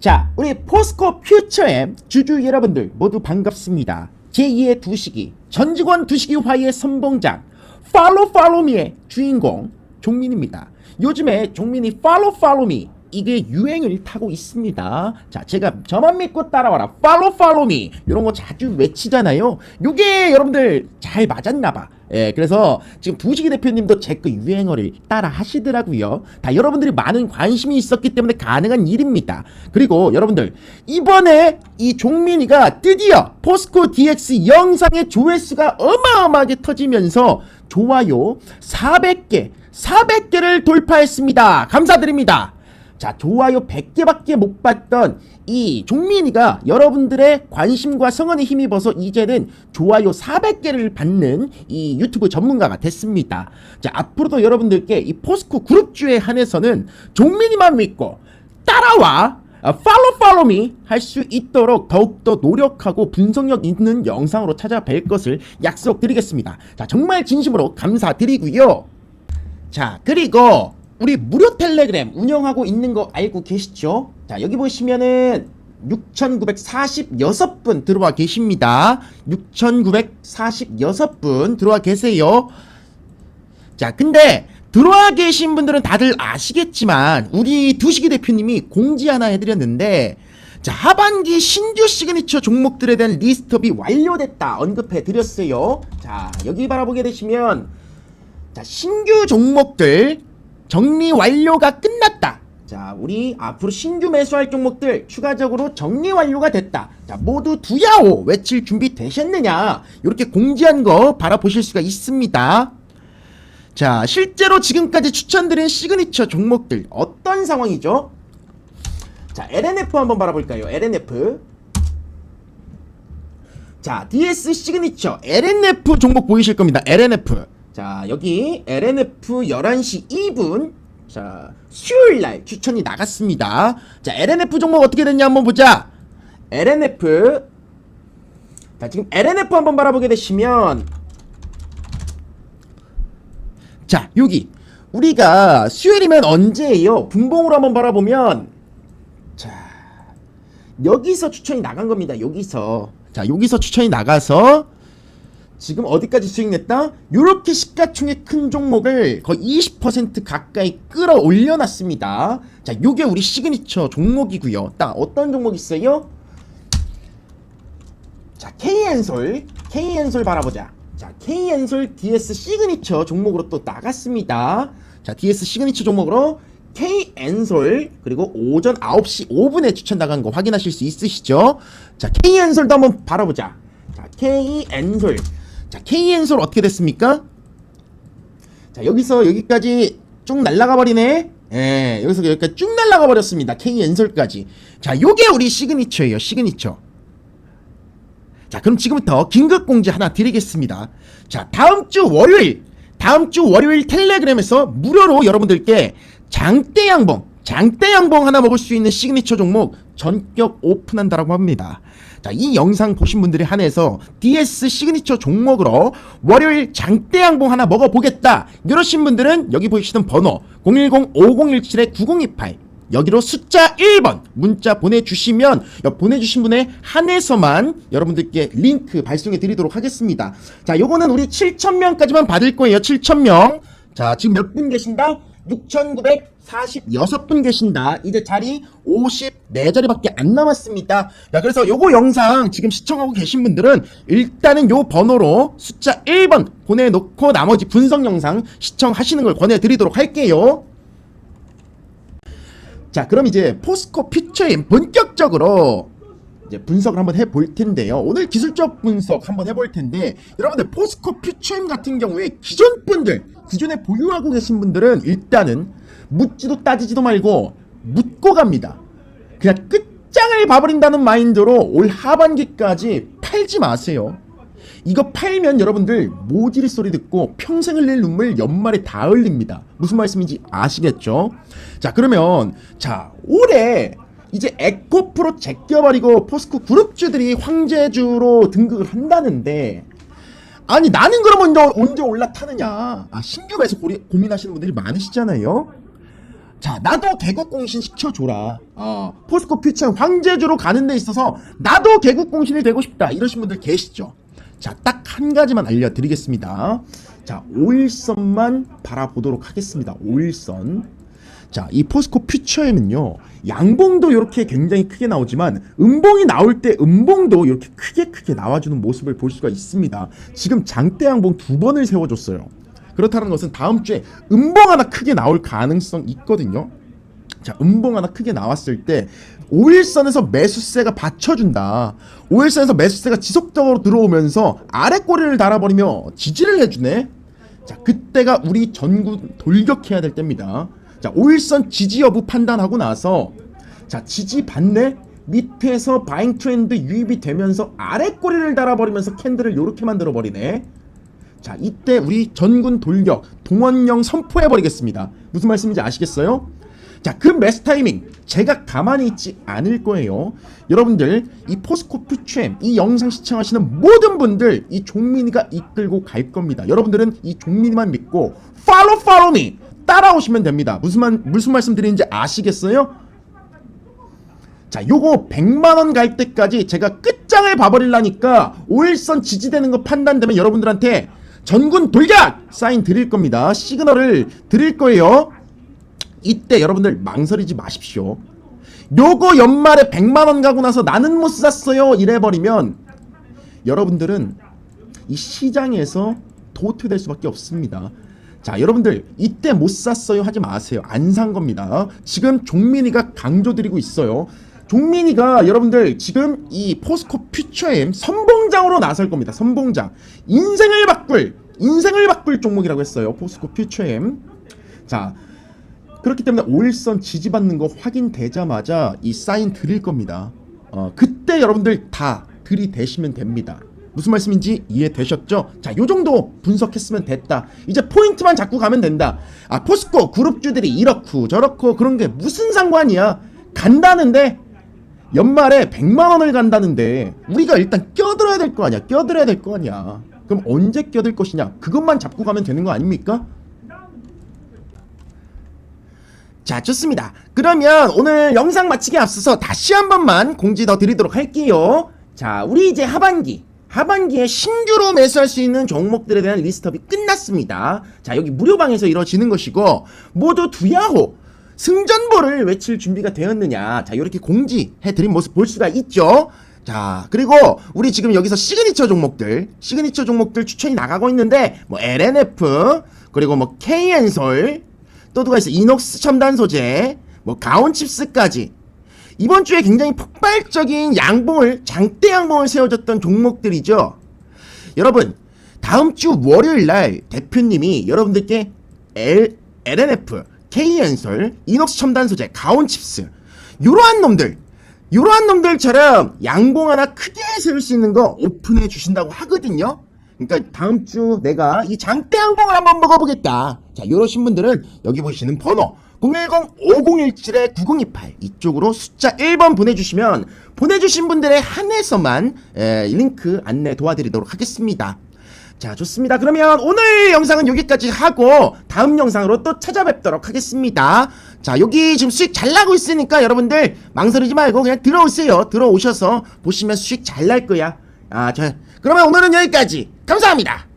자, 우리 포스코 퓨처엠 주주 여러분들 모두 반갑습니다. 제2의 두식이 전직원 두식이화의 선봉장 팔로 팔로미의 주인공 종민입니다. 요즘에 종민이 팔로 팔로미 이게 유행을 타고 있습니다. 자, 제가 저만 믿고 따라와라. 팔로 팔로미 이런 거 자주 외치잖아요. 요게 여러분들 잘 맞았나 봐. 예, 그래서 지금 두식이 대표님도 제 그 유행어를 따라 하시더라고요. 다 여러분들이 많은 관심이 있었기 때문에 가능한 일입니다. 그리고 여러분들 이번에 이 종민이가 드디어 포스코 DX 영상의 조회수가 어마어마하게 터지면서 좋아요 400개, 400개를 돌파했습니다. 감사드립니다. 자, 좋아요 100개밖에 못 받던 이 종민이가 여러분들의 관심과 성원에 힘입어서 이제는 좋아요 400개를 받는 이 유튜브 전문가가 됐습니다. 자, 앞으로도 여러분들께 이 포스코 그룹주에 한해서는 종민이만 믿고 따라와 팔로 팔로미 할 수 있도록 더욱더 노력하고 분석력 있는 영상으로 찾아뵐 것을 약속드리겠습니다. 자, 정말 진심으로 감사드리고요. 자, 그리고 우리 무료 텔레그램 운영하고 있는 거 알고 계시죠? 자, 여기 보시면은 6,946분 들어와 계십니다. 6,946분 들어와 계세요. 자, 근데 들어와 계신 분들은 다들 아시겠지만 우리 두식이 대표님이 공지 하나 해드렸는데 자 하반기 신규 시그니처 종목들에 대한 리스트업이 완료됐다 언급해 드렸어요. 자 여기 바라보게 되시면 자 신규 종목들 정리 완료가 끝났다. 자 우리 앞으로 신규 매수할 종목들 추가적으로 정리 완료가 됐다. 자 모두 두야오 외칠 준비 되셨느냐 이렇게 공지한 거 바라보실 수가 있습니다. 자, 실제로 지금까지 추천드린 시그니처 종목들 어떤 상황이죠? 자, LNF 한번 바라볼까요? LNF. 자, DS 시그니처 LNF 종목 보이실 겁니다. LNF. 자, 여기 LNF 11시 2분. 자, 수요일 날 추천이 나갔습니다. 자, LNF 종목 어떻게 됐냐 한번 보자. LNF. 자, 지금 LNF 한번 바라보게 되시면 자, 여기 우리가 수요일이면 언제예요? 분봉으로 한번 바라보면 자, 여기서 추천이 나간 겁니다. 여기서. 자, 여기서 추천이 나가서 지금 어디까지 수익 냈다? 요렇게 시가총액 큰 종목을 거의 20% 가까이 끌어올려 놨습니다. 자, 요게 우리 시그니처 종목이고요. 딱 어떤 종목 있어요? 자, K엔솔, K엔솔 바라보자. 자, K엔솔 DS 시그니처 종목으로 또 나갔습니다. 자, DS 시그니처 종목으로 K엔솔 그리고 오전 9시 5분에 추천 나간 거 확인하실 수 있으시죠? 자, K엔솔도 한번 바라보자. 자, K엔솔. 자, K엔솔 어떻게 됐습니까? 자, 여기서 여기까지 쭉 날아가 버리네. 예, 여기서 여기까지 쭉 날아가 버렸습니다. K엔솔까지. 자, 요게 우리 시그니처예요. 시그니처. 자, 그럼 지금부터 긴급 공지 하나 드리겠습니다. 자, 다음 주 월요일, 다음 주 월요일 텔레그램에서 무료로 여러분들께 장대 양봉, 장대 양봉 하나 먹을 수 있는 시그니처 종목 전격 오픈한다라고 합니다. 자, 이 영상 보신 분들에 한해서 DS 시그니처 종목으로 월요일 장대 양봉 하나 먹어보겠다. 이러신 분들은 여기 보이시는 번호 010-5017-9028 여기로 숫자 1번 문자 보내주시면 여- 보내주신 분에 한해서만 여러분들께 링크 발송해 드리도록 하겠습니다. 자, 요거는 우리 7,000명까지만 받을 거예요. 7,000명. 자, 지금 몇 분 계신다? 6,946분 계신다. 이제 자리 54자리밖에 안 남았습니다. 자, 그래서 요거 영상 지금 시청하고 계신 분들은 일단은 요 번호로 숫자 1번 보내놓고 나머지 분석 영상 시청하시는 걸 권해드리도록 할게요. 자, 그럼 이제 포스코 퓨처인 본격적으로 이제 분석을 한번 해볼 텐데요. 오늘 기술적 분석 한번 해볼 텐데, 여러분들 포스코 퓨처임 같은 경우에 기존 분들, 기존에 보유하고 계신 분들은 일단은 묻지도 따지지도 말고 묻고 갑니다. 그냥 끝장을 봐버린다는 마인드로 올 하반기까지 팔지 마세요. 이거 팔면 여러분들 모질 소리 듣고 평생 흘릴 눈물 연말에 다 흘립니다. 무슨 말씀인지 아시겠죠? 자, 그러면 자, 올해 이제 에코프로 제껴버리고 포스코 그룹주들이 황제주로 등극을 한다는데 아니 나는 그럼 언제, 언제 올라타느냐 아 신규 매수 고리, 고민하시는 분들이 많으시잖아요 자, 나도 개국공신 시켜줘라. 어, 포스코 퓨처 황제주로 가는 데 있어서 나도 개국공신이 되고 싶다. 이러신 분들 계시죠? 자, 딱 한 가지만 알려드리겠습니다. 자, 5일선만 바라보도록 하겠습니다. 5일선. 자, 이 포스코 퓨처에는요, 양봉도 이렇게 굉장히 크게 나오지만, 음봉이 나올 때 음봉도 이렇게 크게 크게 나와주는 모습을 볼 수가 있습니다. 지금 장대 양봉 두 번을 세워줬어요. 그렇다는 것은 다음 주에 음봉 하나 크게 나올 가능성 있거든요. 자, 음봉 하나 크게 나왔을 때 5일선에서 매수세가 받쳐준다. 5일선에서 매수세가 지속적으로 들어오면서 아래 꼬리를 달아버리며 지지를 해주네. 자, 그때가 우리 전군 돌격해야 될 때입니다. 자, 5일선 지지 여부 판단하고 나서 자, 지지 받네. 밑에서 바잉 트렌드 유입이 되면서 아래 꼬리를 달아버리면서 캔들을 이렇게 만들어 버리네. 자, 이때 우리 전군 돌격 동원령 선포해 버리겠습니다. 무슨 말씀인지 아시겠어요? 자, 그 매스 타이밍 제가 가만히 있지 않을 거예요. 여러분들 이 포스코 퓨처엠 이 영상 시청하시는 모든 분들 이 종민이가 이끌고 갈 겁니다. 여러분들은 이 종민이만 믿고 follow me 따라오시면 됩니다. 무슨 말 무슨 말씀 드리는지 아시겠어요? 자, 요거 100만 원 갈 때까지 제가 끝장을 봐버리려니까 5일선 지지되는 거 판단되면 여러분들한테 전군 돌격 사인 드릴 겁니다. 시그널을 드릴 거예요. 이때 여러분들 망설이지 마십시오. 요거 연말에 100만 원 가고 나서 나는 못 샀어요 이래버리면 여러분들은 이 시장에서 도태될 수밖에 없습니다. 자, 여러분들 이때 못 샀어요 하지 마세요. 안 산 겁니다. 지금 종민이가 강조드리고 있어요. 종민이가 여러분들 지금 이 포스코 퓨처엠 선봉장으로 나설 겁니다. 선봉장. 인생을 바꿀 인생을 바꿀 종목이라고 했어요. 포스코 퓨처엠. 자, 그렇기 때문에 5일선 지지받는 거 확인되자마자 이 사인 드릴 겁니다. 어, 그때 여러분들 다 들이대시면 됩니다. 무슨 말씀인지 이해되셨죠? 자, 요 정도 분석했으면 됐다. 이제 포인트만 잡고 가면 된다. 아, 포스코 그룹주들이 이렇고 저렇고 그런 게 무슨 상관이야? 간다는데 연말에 100만 원을 간다는데 우리가 일단 껴들어야 될 거 아니야. 껴들어야 될 거 아니야. 그럼 언제 껴들 것이냐? 그것만 잡고 가면 되는 거 아닙니까? 자 좋습니다 그러면 오늘 영상 마치기 앞서서 다시 한 번만 공지 더 드리도록 할게요 자 우리 이제 하반기 하반기에 신규로 매수할 수 있는 종목들에 대한 리스트업이 끝났습니다. 자 여기 무료방에서 이루어지는 것이고 모두 두야호 승전보를 외칠 준비가 되었느냐. 자 이렇게 공지해드린 모습 볼 수가 있죠? 자 그리고 우리 지금 여기서 시그니처 종목들 시그니처 종목들 추천이 나가고 있는데 뭐 LNF 그리고 뭐 KN솔 또 누가 있어? 이녹스 첨단 소재 뭐 가온칩스까지 이번 주에 굉장히 폭발적인 양봉을 장대 양봉을 세워줬던 종목들이죠 여러분 다음 주 월요일 날 대표님이 여러분들께 L, LNF, K엔솔, 이녹스 첨단 소재, 가온칩스 이러한 놈들 이러한 놈들처럼 양봉 하나 크게 세울 수 있는 거 오픈해 주신다고 하거든요 그러니까 다음 주 내가 이 장대 항공을 한번 먹어보겠다. 자, 이러신 분들은 여기 보시는 번호 010-5017-9028 이쪽으로 숫자 1번 보내주시면 보내주신 분들의 한해서만 에, 링크 안내 도와드리도록 하겠습니다. 자, 좋습니다. 그러면 오늘 영상은 여기까지 하고 다음 영상으로 또 찾아뵙도록 하겠습니다. 자, 여기 지금 수익 잘 나고 있으니까 여러분들 망설이지 말고 그냥 들어오세요. 들어오셔서 보시면 수익 잘 날 거야. 아, 자, 그러면 오늘은 여기까지. 감사합니다.